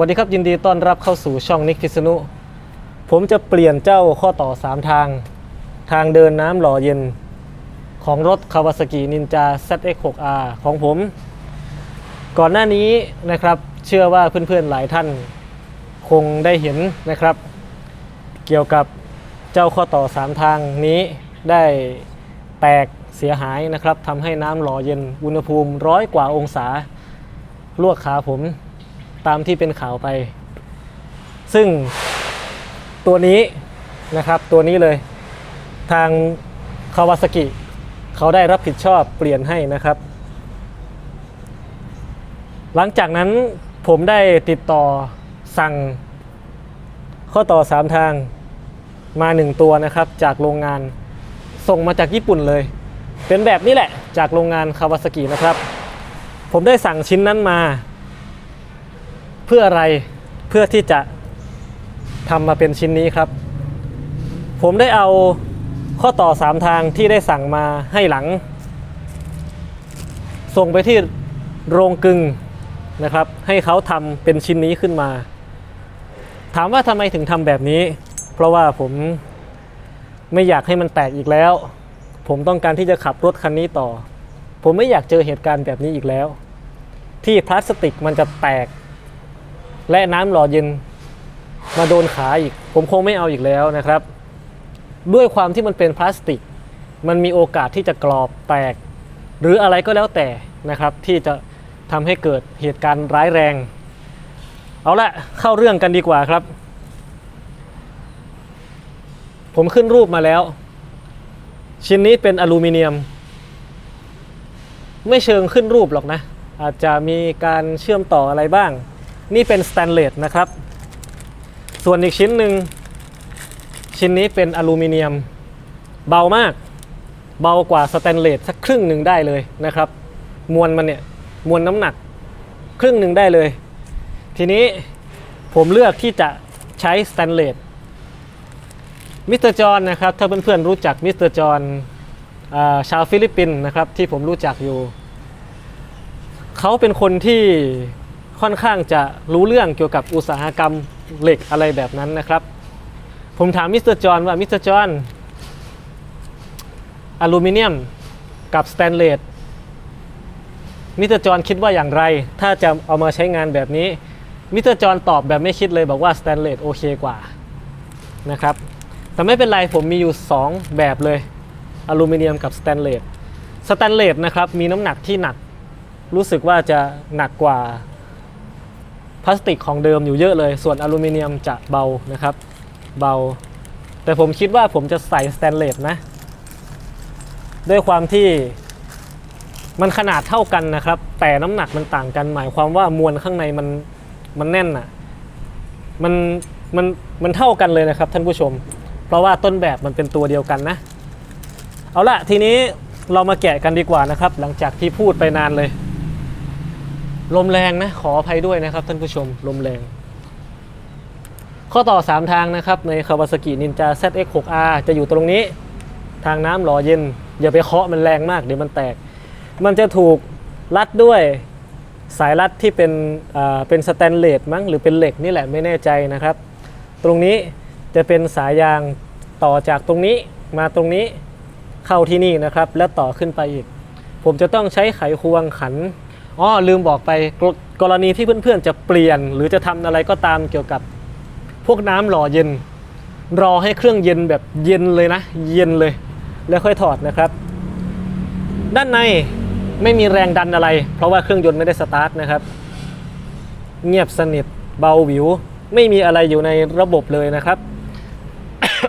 วัสดีครับยินดีต้อนรับเข้าสู่ช่องนิกพิษณุผมจะเปลี่ยนเจ้าข้อต่อ 3 ทาง ทางเดินน้ำหล่อเย็น ของรถ Kawasaki Ninja ZX6R ของผม ก่อนหน้านี้นะครับเชื่อว่าเพื่อนๆหลายท่านคงได้เห็นนะครับ เกี่ยวกับเจ้าข้อต่อ 3 ทางนี้ได้แตกเสียหายนะครับทำให้น้ำหล่อเย็นอุณหภูมิร้อยกว่าองศาลวกขาผม ตามที่เป็นข่าวไป ซึ่งตัวนี้นะครับตัวนี้เลยทางคาวาสกิเขาได้รับผิดชอบเปลี่ยนให้นะครับ หลังจากนั้นผมได้ติดต่อสั่งข้อต่อ 3 ทางมา 1 ตัวนะครับ จากโรงงานส่งมาจากญี่ปุ่นเลย เป็นแบบนี้แหละจากโรงงานคาวาสกินะครับ ผมได้สั่งชิ้นนั้นมา เพื่ออะไรเพื่อที่จะทำมาเป็นชิ้นนี้ครับ ผมได้เอาข้อต่อ 3 ทางที่ได้สั่งมาให้หลัง ส่งไปที่โรงกึงนะครับ ให้เขาทำเป็นชิ้นนี้ขึ้นมา ถามว่าทำไมถึงทำแบบนี้ เพราะว่าผมไม่อยากให้มันแตกอีกแล้ว ผมต้องการที่จะขับรถคันนี้ต่อ ผมไม่อยากเจอเหตุการณ์แบบนี้อีกแล้ว ที่พลาสติกมันจะแตก และน้ำหล่อเย็นมาโดนขาอีก ผมคงไม่เอาอีกแล้วนะครับ ด้วยความที่มันเป็นพลาสติก มันมีโอกาสที่จะกรอบแตก หรืออะไรก็แล้วแต่นะครับ ที่จะทำให้เกิดเหตุการณ์ร้ายแรง เอาละเข้าเรื่องกันดีกว่าครับ ผมขึ้นรูปมาแล้ว ชิ้นนี้เป็นอลูมิเนียม ไม่เชิงขึ้นรูปหรอกนะ อาจจะมีการเชื่อมต่ออะไรบ้าง นี่เป็นสแตนเลสนะครับ ส่วนอีกชิ้นหนึ่งชิ้นนี้เป็นอลูมิเนียม เบามาก เบากว่าสแตนเลสสักครึ่งหนึ่งได้เลยนะครับ มวลมันเนี่ยมวลน้ำหนักครึ่งหนึ่งได้เลย ทีนี้ผมเลือกที่จะใช้สแตนเลสมิสเตอร์จอห์นนะครับ ถ้าเพื่อนๆรู้จักมิสเตอร์จอห์นชาวฟิลิปปินส์นะครับที่ผมรู้จักอยู่ เขาเป็นคนที่ ค่อนข้างจะรู้เรื่องเกี่ยวกับอุตสาหกรรมเหล็กอะไรแบบนั้นนะครับ ผมถามมิสเตอร์จอห์นว่ามิสเตอร์จอห์นอลูมิเนียมกับสแตนเลสมิสเตอร์จอห์นคิดว่าอย่างไร ถ้าจะเอามาใช้งานแบบนี้มิสเตอร์จอห์นตอบแบบไม่คิดเลยบอกว่าสแตนเลสโอเคกว่านะครับแต่ไม่เป็นไรผมมีอยู่ 2 แบบเลยอลูมิเนียมกับสแตนเลสสแตนเลสนะครับมีน้ำหนักที่หนักรู้สึกว่าจะหนักกว่า พลาสติกของเดิมอยู่เยอะเลย ส่วนอลูมิเนียมจะเบานะครับ เบา แต่ผมคิดว่าผมจะใส่สแตนเลสนะ ด้วยความที่มันขนาดเท่ากันนะครับ แต่น้ำหนักมันต่างกัน หมายความว่ามวลข้างในมันมันแน่นอะมันมันมันเท่ากันเลยนะครับท่านผู้ชม เพราะว่าต้นแบบมันเป็นตัวเดียวกันนะ เอาละทีนี้เรามาแกะกันดีกว่านะครับ หลังจากที่พูดไปนานเลย ลมแรงนะขออภัยด้วยนะครับท่านผู้ชมลมแรง ข้อต่อ 3 ทางนะครับใน Kawasaki Ninja ZX6R จะอยู่ตรงนี้ ทางน้ำหล่อเย็น อย่าไปเคาะมันแรงมากเดี๋ยวมันแตก มันจะถูกรัดด้วยสายรัดที่เป็นเป็นสแตนเลสมั้งหรือเป็นเหล็กนี่แหละไม่แน่ใจนะครับ ตรงนี้จะเป็นสายยางต่อจากตรงนี้มาตรงนี้เข้าที่นี่นะครับ แล้วต่อขึ้นไปอีก ผมจะต้องใช้ไขควงขัน อ๋อลืมบอกไปกรกรณีที่เพื่อนๆจะเปลี่ยน หรือจะทำอะไรก็ตามเกี่ยวกับพวกน้ำหล่อเย็น รอให้เครื่องเย็นแบบเย็นเลยนะ เย็นเลย แล้วค่อยถอดนะครับ ด้านในไม่มีแรงดันอะไร เพราะว่าเครื่องยนต์ไม่ได้สตาร์ทนะครับ เงียบสนิทเบาหวิว ไม่มีอะไรอยู่ในระบบเลยนะครับ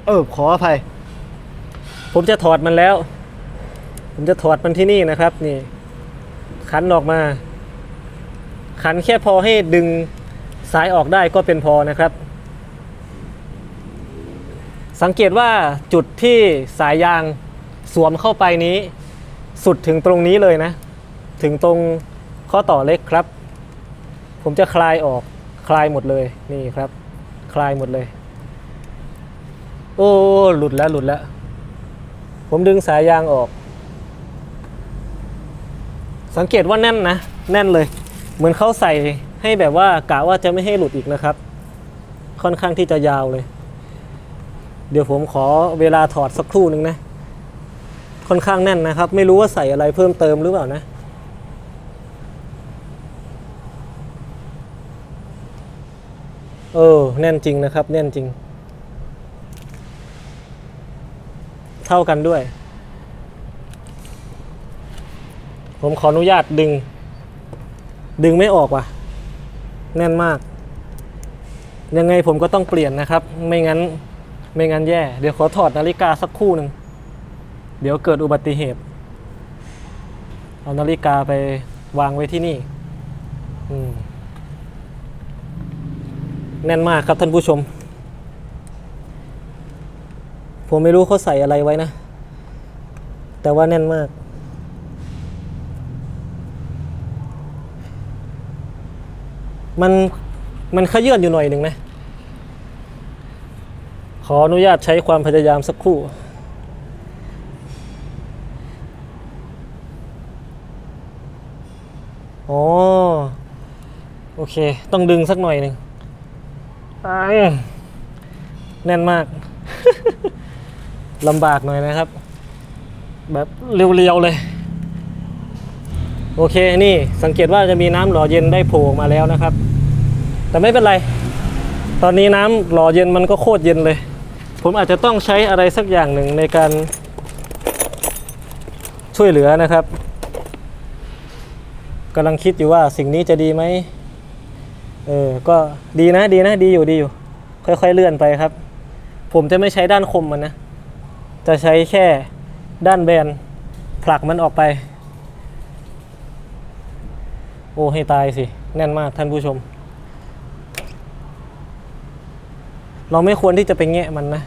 เออขออภัย ผมจะถอดมันแล้ว ผมจะถอดมันที่นี่นะครับนี่ ขันออกมา ขันแค่พอให้ดึงสายออกได้ก็เป็นพอนะครับ สังเกตว่าจุดที่สายยางสวมเข้าไปนี้ สุดถึงตรงนี้เลยนะ ถึงตรงข้อต่อเล็กครับ ผมจะคลายออกคลายหมดเลยนี่ครับ คลายหมดเลย โอ้หลุดแล้วหลุดแล้ว ผมดึงสายยางออก สังเกตว่าแน่นนะ แน่นเลย เหมือนเขาใส่ให้แบบว่ากะว่าจะไม่ให้หลุดอีกนะครับ ค่อนข้างที่จะยาวเลย เดี๋ยวผมขอเวลาถอดสักครู่หนึ่งนะ ค่อนข้างแน่นนะครับ ไม่รู้ว่าใส่อะไรเพิ่มเติมหรือเปล่านะเออแน่นจริงนะครับ แน่นจริง เท่ากันด้วย ผมขออนุญาตดึง ดึงไม่ออกว่ะ แน่นมาก ยังไงผมก็ต้องเปลี่ยนนะครับ ไม่งั้น ไม่งั้นแย่ เดี๋ยวขอถอดนาฬิกาสักคู่หนึ่ง เดี๋ยวเกิดอุบัติเหตุ เอานาฬิกาไปวางไว้ที่นี่ แน่นมากครับท่านผู้ชม ผมไม่รู้เขาใส่อะไรไว้นะ แต่ว่าแน่นมาก มันมันขยื่นอยู่หน่อยหนึ่งนะ ขออนุญาตใช้ความพยายามสักครู่อ๋อโอเค ต้องดึงสักหน่อยหนึ่งอ้าแน่นมาก ลำบากหน่อยนะครับ แบบเรียวๆเลย โอเค นี่สังเกตว่าจะมีน้ำหล่อเย็นได้โผล่ออกมาแล้วนะครับ แต่ไม่เป็นไร ตอนนี้น้ำหล่อเย็นมันก็โคตรเย็นเลย ผมอาจจะต้องใช้อะไรสักอย่างหนึ่งในการช่วยเหลือนะครับกำลังคิดอยู่ว่าสิ่งนี้จะดีไหมเออก็ดีนะดีนะดีอยู่ดีอยู่ ค่อยๆเลื่อนไปครับ ผมจะไม่ใช้ด้านคมมันนะ จะใช้แค่ด้านแบนผลักมันออกไป โอ้ให้ตายสิ แน่นมากท่านผู้ชม เราไม่ควรที่จะไปแงะมันนะ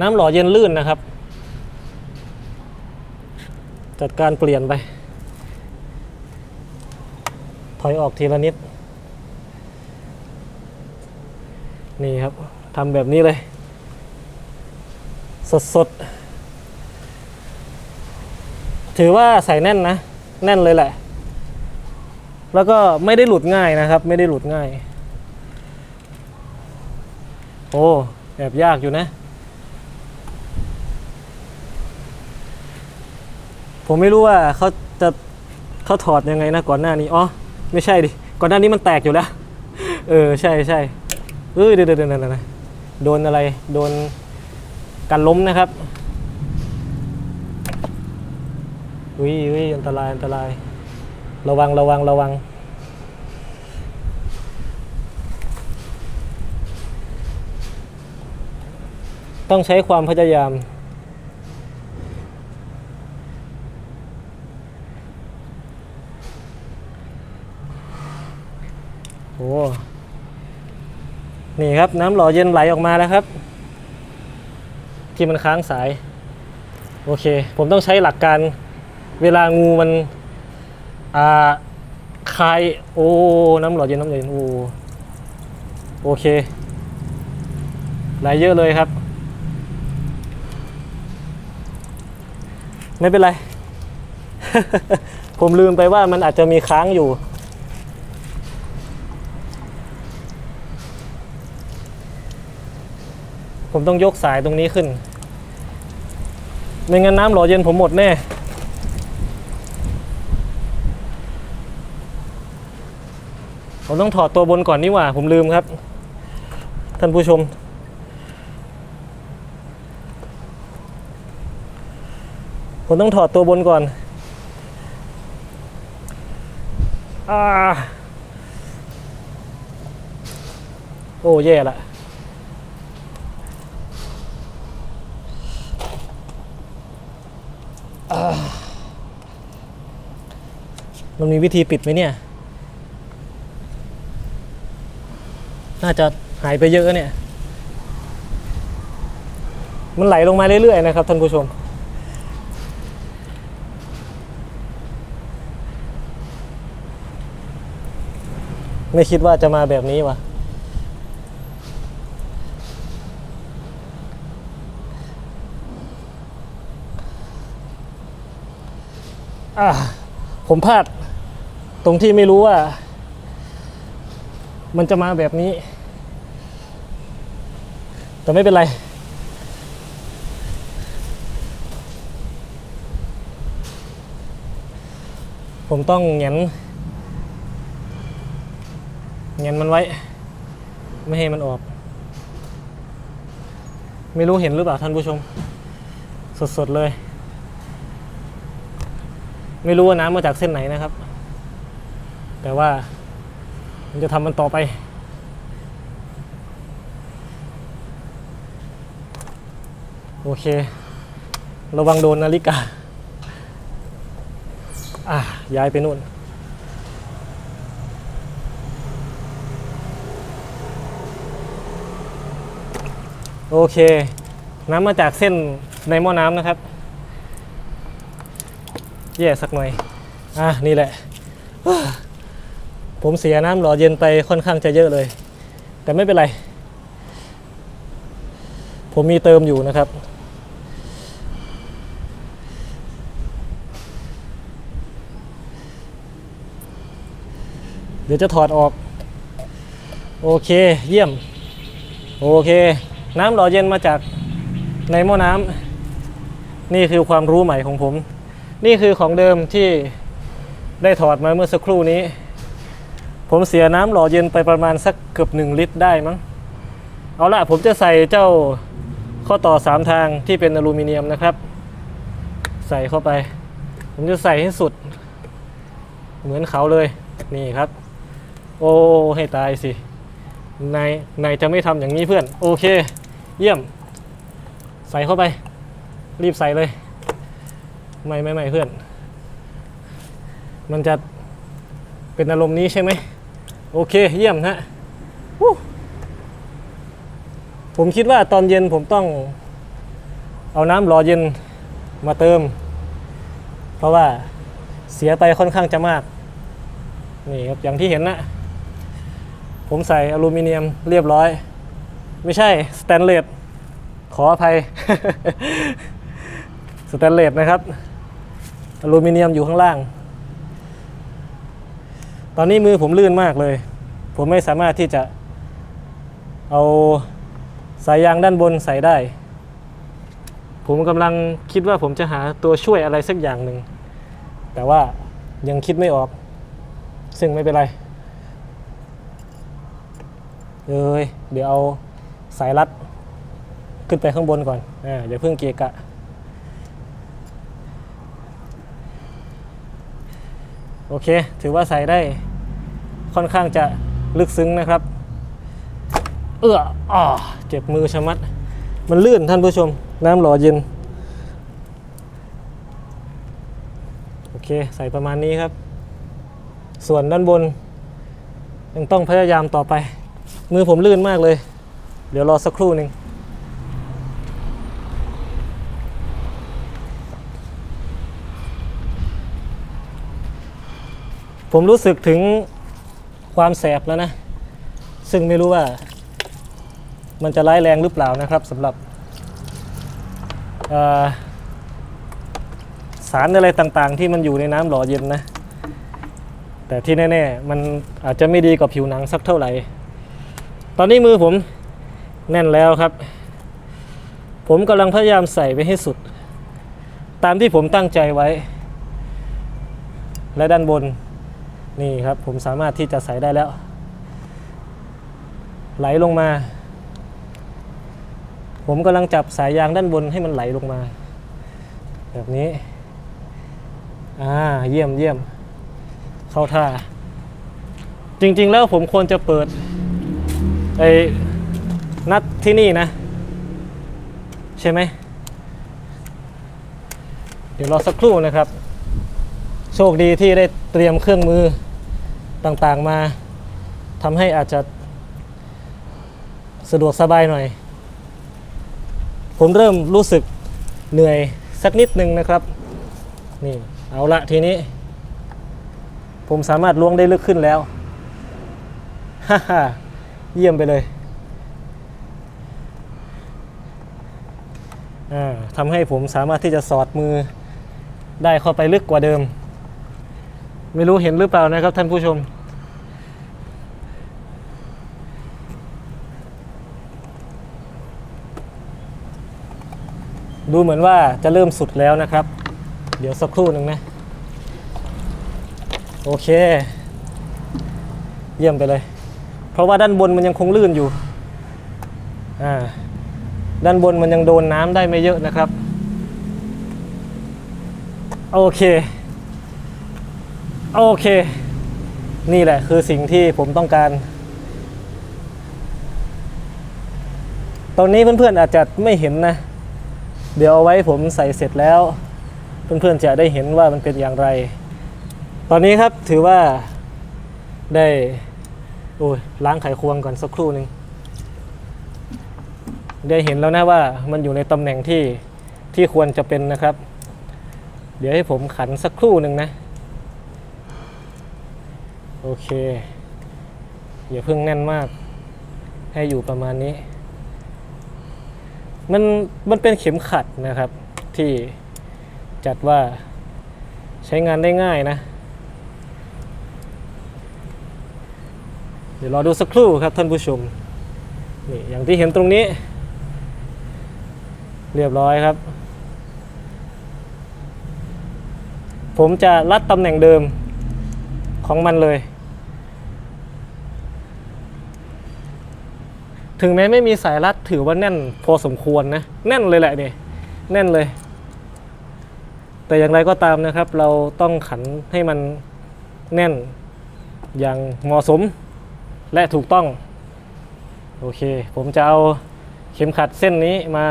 น้ำหล่อเย็นลื่นนะครับ จัดการเปลี่ยนไป ถอยออกทีละนิด นี่ครับทำแบบนี้เลย สดๆถือว่าใส่แน่นนะ แน่นเลยแหละ แล้วก็ไม่ได้หลุดง่ายนะครับ ไม่ได้หลุดง่าย โอ้แอบยากอยู่นะ ผมไม่รู้ว่าเขาจะเขาถอดยังไงนะก่อนหน้านี้อ๋อไม่ใช่ดิก่อนหน้านี้มันแตกอยู่แล้ว เออใช่ใช่เออเดี๋ยวเดี๋ยวเดี๋ยวโดนอะไรโดนกันล้มนะครับอุ้ยอุ้ยอันตรายอันตราย ระวังระวังระวัง ต้องใช้ความพยายาม โอ้ นี่ครับน้ำหล่อเย็นไหลออกมาแล้วครับ ที่มันค้างสาย โอเค ผมต้องใช้หลักการเวลางูมันอ่าคลายโอ้ น้ำหล่อเย็นน้ำเย็นโอ้โอเคไหลเยอะเลยครับ ไม่เป็นไร ผมลืมไปว่ามันอาจจะมีค้างอยู่ ผมต้องยกสายตรงนี้ขึ้น ไม่งั้นน้ำหล่อเย็นผมหมดแน่ผมต้องถอดตัวบนก่อนนี่หว่า ผมลืมครับ ท่านผู้ชม ผมต้องถอดตัวบนก่อนอาโอ้แย่ละมันมีวิธีปิดไหมเนี่ย น่าจะหายไปเยอะเนี่ย มันไหลลงมาเรื่อยๆนะครับท่านผู้ชม ไม่คิดว่าจะมาแบบนี้วะผมพลาดตรงที่ไม่รู้ว่า มันจะมาแบบนี้ แต่ไม่เป็นไร ผมต้องเหงียน เงียนมันไว้ ไม่ให้มันออก ไม่รู้เห็นหรือเปล่าท่านผู้ชม สดๆเลย ไม่รู้ว่าน้ำมาจากเส้นไหนนะครับ แต่ว่าผมจะทำมันต่อไป โอเค ระวังโดนนาฬิกา อะย้ายไปนู่น โอเค น้ำมาจากเส้นในหม้อน้ำนะครับ แย่สักหน่อย อะ นี่แหละ ผมเสียน้ำหล่อเย็นไปค่อนข้างจะเยอะเลย แต่ไม่เป็นไร ผมมีเติมอยู่นะครับเดี๋ยวจะถอดออก โอเค เยี่ยม โอเค น้ำหล่อเย็นมาจากในหม้อน้ำนี่คือความรู้ใหม่ของผม นี่คือของเดิมที่ได้ถอดมาเมื่อสักครู่นี้ ผมเสียน้ำหล่อเย็นไปประมาณสักเกือบ1ลิตรได้มั้ง เอาละผมจะใส่เจ้าข้อต่อ3ทางที่เป็นอลูมิเนียมนะครับ ใส่เข้าไป ผมจะใส่ให้สุด เหมือนเขาเลย นี่ครับ โอ้ให้ตายสิ นายนายจะไม่ทำอย่างนี้เพื่อน โอเค เยี่ยม ใส่เข้าไป รีบใส่เลย ไม่ไม่ไม่เพื่อน มันจะเป็นอารมณ์นี้ใช่ไหมโอเค เยี่ยมฮะผมคิดว่าตอนเย็นผมต้องเอาน้ำหล่อเย็นมาเติม เพราะว่าเสียไปค่อนข้างจะมาก นี่ครับอย่างที่เห็นนะ ผมใส่อลูมิเนียมเรียบร้อย ไม่ใช่สแตนเลสขออภัยสแตนเลสนะครับอลูมิเนียมอยู่ข้างล่าง ตอนนี้มือผมลื่นมากเลย ผมไม่สามารถที่จะเอาสายยางด้านบนใส่ได้ ผมกำลังคิดว่าผมจะหาตัวช่วยอะไรสักอย่างหนึ่ง แต่ว่ายังคิดไม่ออก ซึ่งไม่เป็นไร เอ้ยเดี๋ยวเอาสายรัดขึ้นไปข้างบนก่อนอ่าเดี๋ยวเพิ่งเกะกะ โอเค ถือว่าใส่ได้ค่อนข้างจะลึกซึ้งนะครับ เอื้ออ่อเจ็บมือชะมัด มันลื่นท่านผู้ชม น้ำหล่อเย็น โอเค ใส่ประมาณนี้ครับ ส่วนด้านบน ยังต้องพยายามต่อไป มือผมลื่นมากเลย เดี๋ยวรอสักครู่หนึ่งผมรู้สึกถึงความแสบแล้วนะ ซึ่งไม่รู้ว่า มันจะร้ายแรงหรือเปล่านะครับสำหรับสารอะไรต่างๆ ที่มันอยู่ในน้ำหล่อเย็นนะ แต่ที่แน่ ๆ มันอาจจะไม่ดีกับผิวหนังสักเท่าไหร่ ตอนนี้มือผมแน่นแล้วครับ ผมกำลังพยายามใส่ไปให้สุด ตามที่ผมตั้งใจไว้ และด้านบนนี่ครับผมสามารถที่จะใส่ได้แล้ว ไหลลงมา ผมกำลังจับสายยางด้านบนให้มันไหลลงมา แบบนี้อ่าเยี่ยมเยี่ยมเข้าท่า จริงๆแล้วผมควรจะเปิด ไอ้นัดที่นี่นะ ใช่ไหม เดี๋ยวรอสักครู่นะครับ โชคดีที่ได้เตรียมเครื่องมือต่างๆมาทำให้อาจจะสะดวกสบายหน่อย ผมเริ่มรู้สึกเหนื่อยสักนิดนึงนะครับ นี่ เอาละทีนี้ ผมสามารถล้วงได้ลึกขึ้นแล้วฮ่าฮ่า เยี่ยมไปเลยทำให้ผมสามารถที่จะสอดมือได้เข้าไปลึกกว่าเดิม ไม่รู้เห็นหรือเปล่านะครับท่านผู้ชม ดูเหมือนว่าจะเริ่มสุดแล้วนะครับ เดี๋ยวสักครู่หนึ่งนะ โอเค เยี่ยมไปเลย ราะว่าด้านบนมันยังคงลื่นอยู่อ่าด้านบนมันยังโดนน้ำได้ไม่เยอะนะครับ โอเค โอเค นี่แหละคือสิ่งที่ผมต้องการ ตอนนี้เพื่อนๆอาจจะไม่เห็นนะ เดี๋ยวเอาไว้ผมใส่เสร็จแล้ว เพื่อนๆจะได้เห็นว่ามันเป็นอย่างไร ตอนนี้ครับถือว่าได้ โอ้ยล้างไขควงก่อนสักครู่หนึ่งได้เห็นแล้วนะว่ามันอยู่ในตำแหน่งที่ที่ควรจะเป็นนะครับ เดี๋ยวให้ผมขันสักครู่หนึ่งนะ โอเค อย่าเพิ่งแน่นมาก ให้อยู่ประมาณนี้ มันมันเป็นเข็มขัดนะครับที่จัดว่าใช้งานได้ง่ายนะ เดี๋ยวรอดูสักครู่ครับท่านผู้ชมนี่อย่างที่เห็นตรงนี้ เรียบร้อยครับ ผมจะรัดตำแหน่งเดิมของมันเลย ถึงแม้ไม่มีสายรัดถือว่าแน่นพอสมควรนะ แน่นเลยแหละนี่แน่นเลย แต่อย่างไรก็ตามนะครับ เราต้องขันให้มันแน่นอย่างเหมาะสม และถูกต้อง โอเค ผมจะเอาเข็มขัดเส้นนี้มา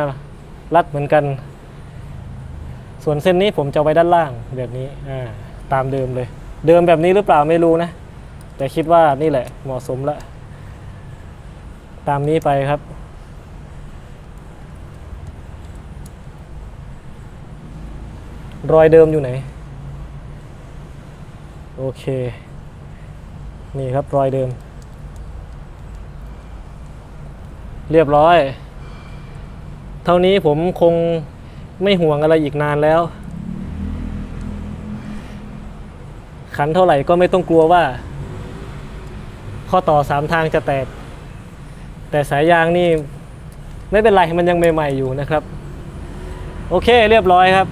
รัดเหมือนกัน ส่วนเส้นนี้ผมจะไว้ด้านล่างแบบนี้ตามเดิมเลย เดิมแบบนี้หรือเปล่าไม่รู้นะ แต่คิดว่านี่แหละเหมาะสมแล้วตามนี้ไปครับรอยเดิมอยู่ไหน โอเค นี่ครับรอยเดิม เรียบร้อย เท่านี้ผมคงไม่ห่วงอะไรอีกนานแล้ว ขันเท่าไหร่ก็ไม่ต้องกลัวว่า ข้อต่อสามทางจะแตก แต่สายยางนี่ไม่เป็นไรมันยังใหม่ๆอยู่นะครับ โอเคเรียบร้อยครับ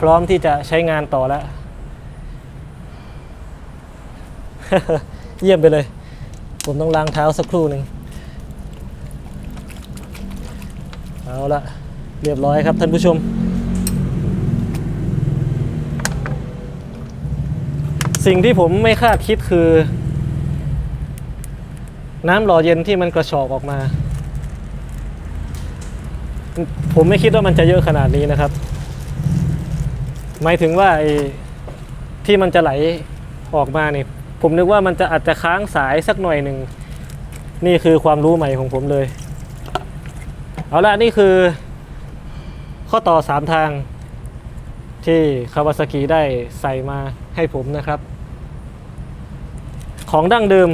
พร้อมที่จะใช้งานต่อแล้ว เยี่ยมไปเลย ผมต้องล้างเท้าสักครู่หนึ่ง เอาละเรียบร้อยครับท่านผู้ชม สิ่งที่ผมไม่คาดคิดคือ น้ำหล่อเย็นที่มันกระชอกออกมา ผมไม่คิดว่ามันจะเยอะขนาดนี้นะครับ หมายถึงว่าไอ้ที่มันจะไหลออกมานี่ผมนึกว่ามันจะอาจจะค้างสายสักหน่อยหนึ่ง นี่คือความรู้ใหม่ของผมเลย เอาละนี่คือ ข้อต่อสามทางที่คาวาซากิได้ใส่มาให้ผมนะครับ ของดั้งเดิม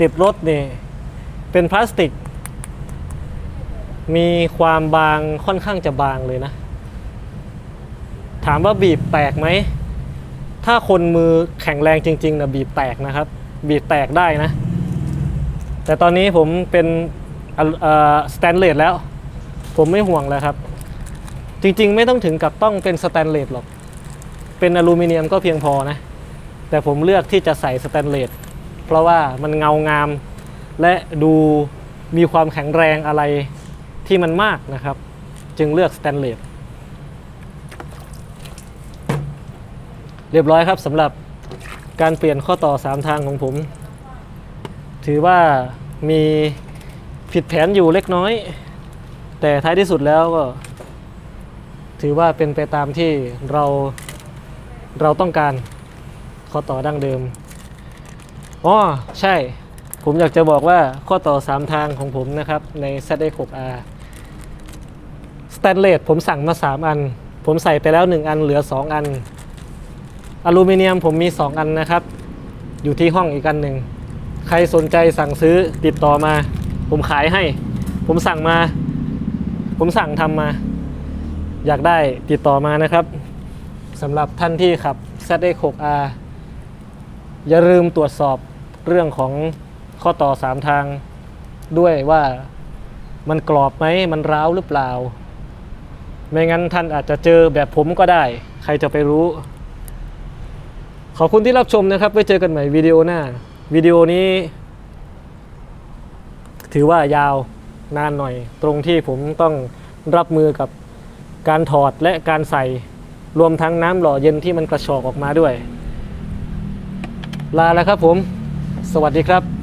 ติดรถนี่ เป็นพลาสติก มีความบางค่อนข้างจะบางเลยนะ ถามว่าบีบแตกไหม ถ้าคนมือแข็งแรงจริงๆนะบีบแตกนะครับ บีบแตกได้นะ แต่ตอนนี้ผมเป็น สแตนเลสแล้ว ผมไม่ห่วงแล้วครับ จริงๆ ไม่ต้องถึงกับต้องเป็นสแตนเลสหรอก เป็นอลูมิเนียมก็เพียงพอนะ แต่ผมเลือกที่จะใส่สแตนเลสเพราะว่ามันเงางาม และดูมีความแข็งแรงอะไรที่มันมากนะครับ จึงเลือกสแตนเลสเรียบร้อยครับสำหรับการเปลี่ยนข้อต่อ 3 ทางของผม ถือว่ามี ผิดแผนอยู่เล็กน้อย แต่ท้ายที่สุดแล้วก็ ถือว่าเป็นไปตามที่เราเราต้องการข้อต่อดั้งเดิมอ๋อใช่ ผมอยากจะบอกว่าข้อต่อ 3 ทางของผมนะครับ ใน ZX6R สแตนเลสผมสั่งมา 3 อัน ผมใส่ไปแล้ว 1 อันเหลือ 2 อัน อลูมิเนียมผมมี 2 อันนะครับ อยู่ที่ห้องอีกอันหนึ่ง ใครสนใจสั่งซื้อติดต่อมา ผมขายให้ ผมสั่งมา ผมสั่งทำมา อยากได้ติดต่อมานะครับสำหรับท่านที่ขับ ZX6R อย่าลืมตรวจสอบเรื่องของข้อต่อ 3 ทางด้วยว่ามันกรอบไหมมันร้าวหรือเปล่า ไม่งั้นท่านอาจจะเจอแบบผมก็ได้ ใครจะไปรู้ ขอบคุณที่รับชมนะครับ ไว้เจอกันใหม่วิดีโอหน้า วิดีโอนี้ ถือว่ายาวนานหน่อย ตรงที่ผมต้องรับมือกับการถอดและการใส่รวมทั้งน้ำหล่อเย็นที่มันกระชอกออกมาด้วย ลาแล้วครับผม สวัสดีครับ